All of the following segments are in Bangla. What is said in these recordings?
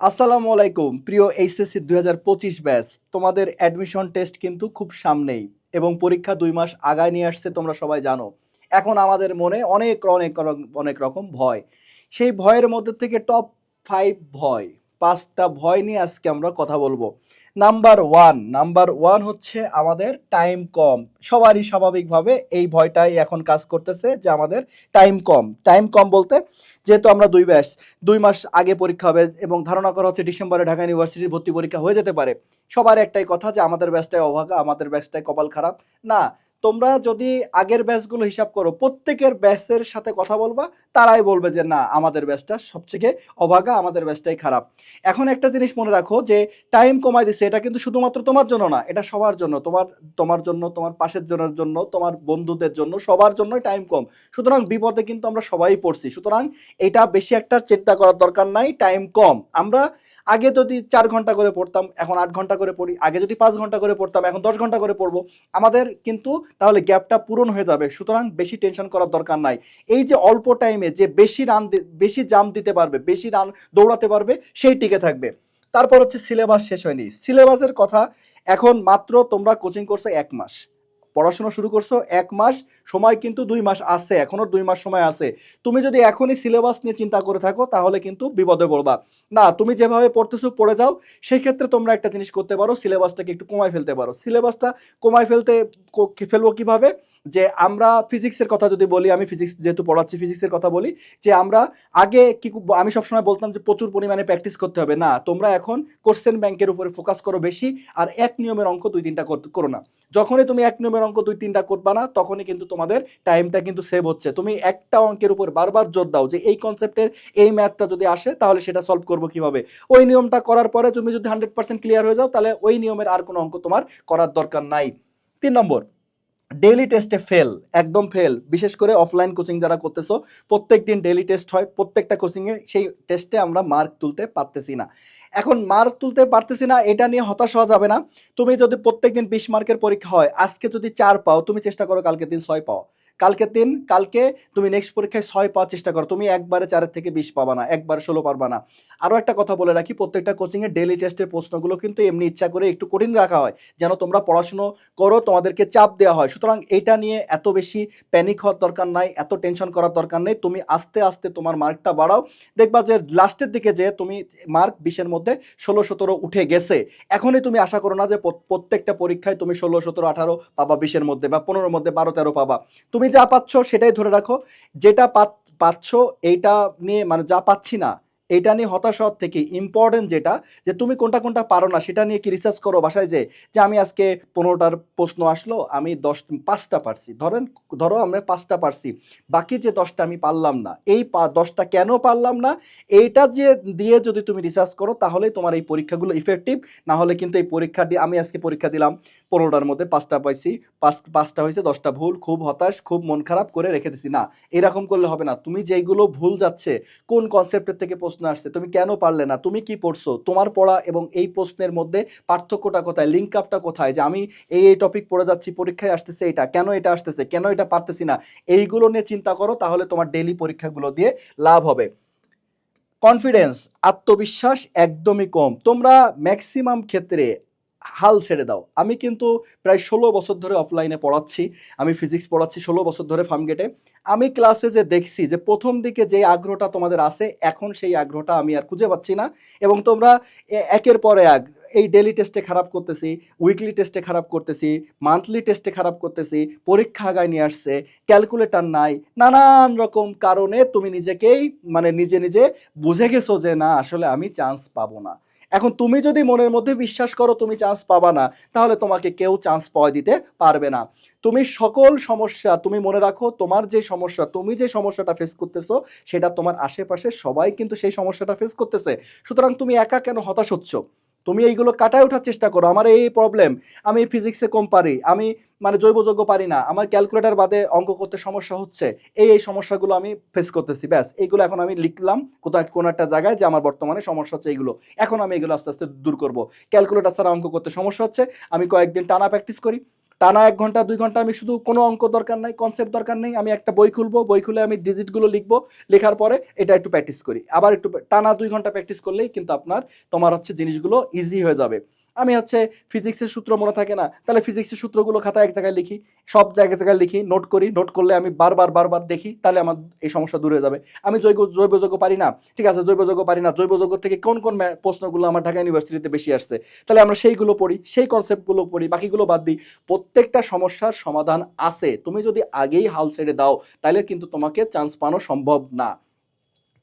আসসালামু আলাইকুম। প্রিয় এইচএসসি দুই হাজার পঁচিশ ব্যাচ, তোমাদের অ্যাডমিশন টেস্ট কিন্তু খুব সামনেই এবং পরীক্ষা দুই মাস আগায় নিয়ে আসছে, তোমরা সবাই জানো। এখন আমাদের মনে অনেক অনেক অনেক রকম ভয়। সেই ভয়ের মধ্যে থেকে টপ ফাইভ ভয়, পাঁচটা ভয় নিয়ে আজকে আমরা কথা বলব। নাম্বার ওয়ান নাম্বার ওয়ান হচ্ছে আমাদের টাইম কম। সবারই স্বাভাবিকভাবে এই ভয়টাই এখন কাজ করতেছে যে আমাদের টাইম কম। টাইম কম বলতে যেহেতু আমরা দুই ব্যাস দুই মাস আগে পরীক্ষা হবে এবং ধারণা করা হচ্ছে ডিসেম্বরে ঢাকা ইউনিভার্সিটির ভর্তি পরীক্ষা হয়ে যেতে পারে। সবার একটাই কথা যে আমাদের ব্যাসটাই অভাগা, আমাদের ব্যাসটাই কপাল খারাপ। না তোমরা যদি আগের ব্যাচগুলো হিসাব করো, প্রত্যেকের ব্যাচের সাথে কথা বলবা, তারাই বলবে যে, না, আমাদের ব্যাচটা সবথেকে অভাগা, আমাদের ব্যাচটাই খারাপ। এখন একটা জিনিস মনে রাখো যে টাইম কমাই দিচ্ছে এটা কিন্তু শুধুমাত্র তোমার জন্য না, এটা সবার জন্য। তোমার তোমার জন্য, তোমার পাশের জনের জন্য, তোমার বন্ধুদের জন্য, সবার জন্যই টাইম কম। সুতরাং বিপদে কিন্তু আমরা সবাই পড়ছি। সুতরাং এটা বেশি একটা চিন্তা করার দরকার নাই টাইম কম। আমরা আগে যদি চার ঘণ্টা করে পড়তাম, এখন আট ঘণ্টা করে পড়ি, আগে যদি পাঁচ ঘণ্টা করে পড়তাম, এখন দশ ঘণ্টা করে পড়ব, আমাদের কিন্তু তাহলে গ্যাপটা পূরণ হয়ে যাবে। সুতরাং বেশি টেনশন করার দরকার নাই। এই যে অল্প টাইমে যে বেশি রান বেশি জাম দিতে পারবে, বেশি রান দৌড়াতে পারবে, সেই টিকে থাকবে। তারপর হচ্ছে সিলেবাস শেষ হয়নি। সিলেবাসের কথা এখন মাত্র তোমরা কোচিং করছ এক মাস। পড়াশোনা শুরু করছ এক মাস সময় কিন্তু দুই মাস আছে এখনও দুই মাস সময় আছে। তুমি যদি এখনই সিলেবাস নিয়ে চিন্তা করে থাকো, তাহলে কিন্তু বিপদে পড়বা। না, তুমি যেভাবে পড়তেছো, পড়ে যাও সেই ক্ষেত্রে তোমরা একটা জিনিস করতে পারো সিলেবাসটাকে একটু কমায় ফেলতে পারো। সিলেবাসটা কমায় ফেলতে ফেলব কীভাবে? যে আমরা ফিজিক্সের কথা যদি বলি, আমি ফিজিক্স যেহেতু পড়াচ্ছি ফিজিক্সের কথা বলি, যে আমরা আগে কি আমি সবসময় বলতাম যে প্রচুর পরিমাণে প্র্যাকটিস করতে হবে। না, তোমরা এখন কোশ্চেন ব্যাংকের উপরে ফোকাস করো বেশি, আর এক নিয়মের অঙ্ক দুই তিনটা করো না। যখনই তুমি এক নিয়মের অঙ্ক দুই তিনটা করবা না, তখনই কিন্তু তোমাদের টাইমটা কিন্তু সেভ হচ্ছে। তুমি একটা অঙ্কের উপর বারবার জোর দাও যে এই কনসেপ্টের এই ম্যাথটা যদি আসে, তাহলে সেটা সলভ করব কীভাবে? ওই নিয়মটা করার পরে তুমি যদি হান্ড্রেড পার্সেন্ট ক্লিয়ার হয়ে যাও, তাহলে ওই নিয়মের আর কোনো অঙ্ক তোমার করার দরকার নাই। তিন নম্বর ডেইলি টেস্টে ফেল একদম ফেল বিশেষ করে অফলাইন কোচিং যারা করতেছো প্রত্যেক দিন ডেইলি টেস্ট হয়, প্রত্যেকটা কোচিংয়ে সেই টেস্টে আমরা মার্ক তুলতে পারতেছি না। এখন মার্ক তুলতে পারতেছি না, এটা নিয়ে হতাশ হওয়া যাবে না। তুমি যদি প্রত্যেকদিন বিশ মার্কের পরীক্ষা হয়, আজকে যদি চার পাও, তুমি চেষ্টা করো কালকে দিন ছয় পাও। কালকে দিন কালকে তুমি নেক্সট পরীক্ষায় ছয় পাওয়ার চেষ্টা করো। তুমি একবারে চারের থেকে বিশ পাবা না, একবারে ষোলো পারবা না। আরও একটা কথা বলে রাখি, প্রত্যেকটা কোচিংয়ে ডেইলি টেস্টের প্রশ্নগুলো কিন্তু এমনি ইচ্ছা করে একটু কঠিন রাখা হয়, যেন তোমরা পড়াশুনো করো, তোমাদেরকে চাপ দেওয়া হয়। সুতরাং এটা নিয়ে এত বেশি প্যানিক হওয়ার দরকার নাই, এত টেনশন করার দরকার নেই। তুমি আস্তে আস্তে তোমার মার্কটা বাড়াও। দেখবা যে লাস্টের দিকে যে তুমি মার্ক বিশের মধ্যে ষোলো, সতেরো উঠে গেছে। এখনই তুমি আশা করো না যে প্রত্যেকটা পরীক্ষায় তুমি ষোলো, সতেরো, আঠারো পাবা বিশের মধ্যে বা পনেরোর মধ্যে বারো, তেরো পাবা। তুমি যা পাচ্ছ সেটাই ধরে রাখো। যেটা পাচ্ছ এইটা নিয়ে মানে যা পাচ্ছি না এটা নিয়ে হতাশ থেকে ইম্পর্টেন্ট যেটা, যে তুমি কোনটা কোনটা পারো না, সেটা নিয়ে কি রিসার্চ করো বাসায় যে যে আমি আজকে পনেরোটার প্রশ্ন আসলো, আমি দশ, পাঁচটা পারছি। ধরেন, ধরো আমরা পাঁচটা পারছি, বাকি যে দশটা আমি পারলাম না, এই দশটা কেন পারলাম না, এইটা যে দিয়ে যদি তুমি রিসার্চ করো, তাহলেই তোমার এই পরীক্ষাগুলো ইফেক্টিভ না হলে কিন্তু এই পরীক্ষা দিয়ে আমি আজকে পরীক্ষা দিলাম, পনেরোটার মধ্যে পাঁচটা পাইছি, পাঁচ, পাঁচটা হয়েছে, দশটা ভুল, খুব হতাশ, খুব মন খারাপ করে রেখে দিছি। না, এরকম করলে হবে না। তুমি যেইগুলো ভুল যাচ্ছে, কোন কনসেপ্টের থেকে প্রশ্ন আসছে, তুমি কেন পারলে না? তুমি কি পড়ছো? তোমার পড়া এবং এই প্রশ্নের মধ্যে পার্থক্যটা কোথায়? লিঙ্ক আপটা কোথায়? যে আমি এই এই টপিক পড়ে যাচ্ছি, পরীক্ষায় আসতেছে এটা। কেন এটা আসতেছে? কেন এটা পারতেছি না? এইগুলো নিয়ে চিন্তা করো, তাহলে তোমার ডেলি পরীক্ষাগুলো দিয়ে লাভ হবে। কনফিডেন্স আত্মবিশ্বাস একদমই কম। তোমরা ম্যাক্সিমাম ক্ষেত্রে হাল ছেড়ে দাও। আমি কিন্তু প্রায় ষোলো বছর ধরে অফলাইনে পড়াচ্ছি। আমি ফিজিক্স পড়াচ্ছি ষোলো বছর ধরে ফার্মগেটে আমি ক্লাসে যে দেখছি যে প্রথম দিকে যে আগ্রহটা তোমাদের আছে, এখন সেই আগ্রহটা আমি আর খুঁজে পাচ্ছি না। এবং তোমরা একের পরে এক এই ডেলি টেস্টে খারাপ করতেছি উইকলি টেস্টে খারাপ করতেছি মান্থলি টেস্টে খারাপ করতেছি, পরীক্ষা আগায় নিয়ে আসছে ক্যালকুলেটার নাই, নানান রকম কারণে তুমি নিজেকেই মানে নিজে নিজে বুঝে গেছো যে না, আসলে আমি চান্স পাবো না। এখন তুমি যদি মনের মধ্যে বিশ্বাস করো তুমি চান্স পাবা না, তাহলে তোমাকে কেউ চান্স পাওয়া দিতে পারবে না। তুমি সকল সমস্যা তুমি মনে রাখো, তোমার যে সমস্যা, তুমি যে সমস্যাটা ফেস করতেছো, সেটা তোমার আশেপাশে সবাই কিন্তু সেই সমস্যাটা ফেস করতেছে। সুতরাং তুমি একা কেন হতাশ হচ্ছ? তুমি এইগুলো কাটায় ওঠার চেষ্টা করো। আমার এই প্রবলেম আমি ফিজিক্সে কম পারি আমি মানে জৈবযোগ্য পারি না। আমার ক্যালকুলেটার বাদে অঙ্ক করতে সমস্যা হচ্ছে। এই এই সমস্যাগুলো আমি ফেস করতেছি, ব্যাস। এইগুলো এখন আমি লিখলাম কোথাও কোনো একটা জায়গায় যে আমার বর্তমানে সমস্যা হচ্ছে এইগুলো। এখন আমি এগুলো আস্তে আস্তে দূর করব। ক্যালকুলেটার ছাড়া অঙ্ক করতে সমস্যা হচ্ছে। আমি কয়েকদিন টানা প্র্যাকটিস করি। টানা এক ঘণ্টা, দুই ঘণ্টা আমি শুধু কোনো অঙ্ক দরকার নাই কনসেপ্ট দরকার নেই। আমি একটা বই খুলবো, বই খুলে আমি ডিজিটগুলো লিখব। লেখার পরে এটা একটু প্র্যাকটিস করি। আবার একটু টানা দুই ঘণ্টা প্র্যাকটিস করলেই কিন্তু আপনার, তোমার হচ্ছে জিনিসগুলো ইজি হয়ে যাবে। আমি হচ্ছে ফিজিক্সের সূত্র মনে থাকে না। তাহলে ফিজিক্সের সূত্রগুলো খাতা এক জায়গায় লিখি, সব জায়গায় জায়গায় লিখি নোট করি নোট করলে আমি বারবার বারবার দেখি, তাহলে আমার এই সমস্যা দূরে যাবে। আমি জৈব জৈব যৌগ পারি না, ঠিক আছে, জৈব যৌগ পারি না, জৈব যৌগ থেকে কোন কোন প্রশ্নগুলো আমার ঢাকা ইউনিভার্সিটিতে বেশি আসছে? তাহলে আমরা সেইগুলো পড়ি, সেই কনসেপ্টগুলো পড়ি, বাকিগুলো বাদ দিই। প্রত্যেকটা সমস্যার সমাধান আছে। তুমি যদি আগেই হাল ছেড়ে দাও, তাহলে কিন্তু তোমাকে চান্স পানো সম্ভব না।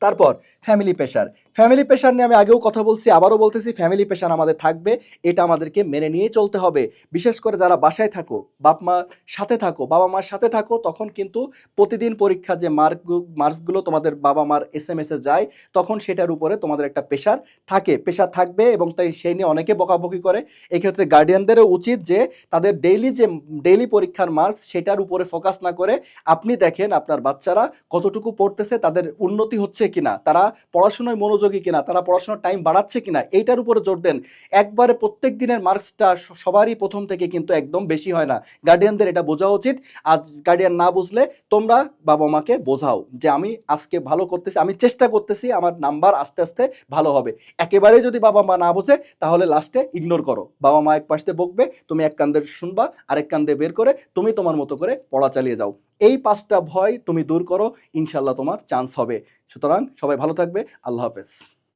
তারপর ফ্যামিলি প্রেশার ফ্যামিলি প্রেশার নিয়ে আমি আগেও কথা বলছি, আবারও বলতেছি ফ্যামিলি প্রেশার আমাদের থাকবে, এটা আমাদেরকে মেনে নিয়ে চলতে হবে। বিশেষ করে যারা বাসায় থাকো, বাপ মার সাথে থাকো, বাবা মার সাথে থাকো, তখন কিন্তু প্রতিদিন পরীক্ষা যে মার্ক মার্কসগুলো তোমাদের বাবা মার এস এম এসে যায়, তখন সেটার উপরে তোমাদের একটা প্রেশার থাকে। প্রেশার থাকবে এবং তাই সেই নিয়ে অনেকে বকাবকি করে। এক্ষেত্রে গার্ডিয়ানদেরও উচিত যে তাদের ডেইলি যে ডেইলি পরীক্ষার মার্কস সেটার উপরে ফোকাস না করে, আপনি দেখেন আপনার বাচ্চারা কতটুকু পড়তেছে, তাদের উন্নতি হচ্ছে কিনা, তারা পড়াশোনায় মনোযোগী কিনা, তারা পড়াশোনার টাইম বাড়াচ্ছে কিনা, এইটার উপরে জোর দেন। একবারে প্রত্যেক দিনের মার্কসটা সবারই প্রথম থেকে কিন্তু একদম বেশি হয় না। গার্ডিয়ানদের এটা বোঝা উচিত। আজ গার্ডিয়ান না বুঝলে তোমরা বাবা মাকে বোঝাও যে আমি আজকে ভালো করতেছি, আমি চেষ্টা করতেছি, আমার নাম্বার আস্তে আস্তে ভালো হবে। একেবারেই যদি বাবা মা না বোঝে, তাহলে লাস্টে ইগনোর করো। বাবা মা এক পাশে বকবে, তুমি এক কান্দে শুনবা, আরেক কান্দে বের করে তুমি তোমার মতো করে পড়া চালিয়ে যাও। এই পাঁচটা ভয় তুমি দূর করো ইনশাল্লাহ তোমার চান্স হবে। সুতরাং সবাই ভালো থাকবে, আল্লাহ হাফেজ।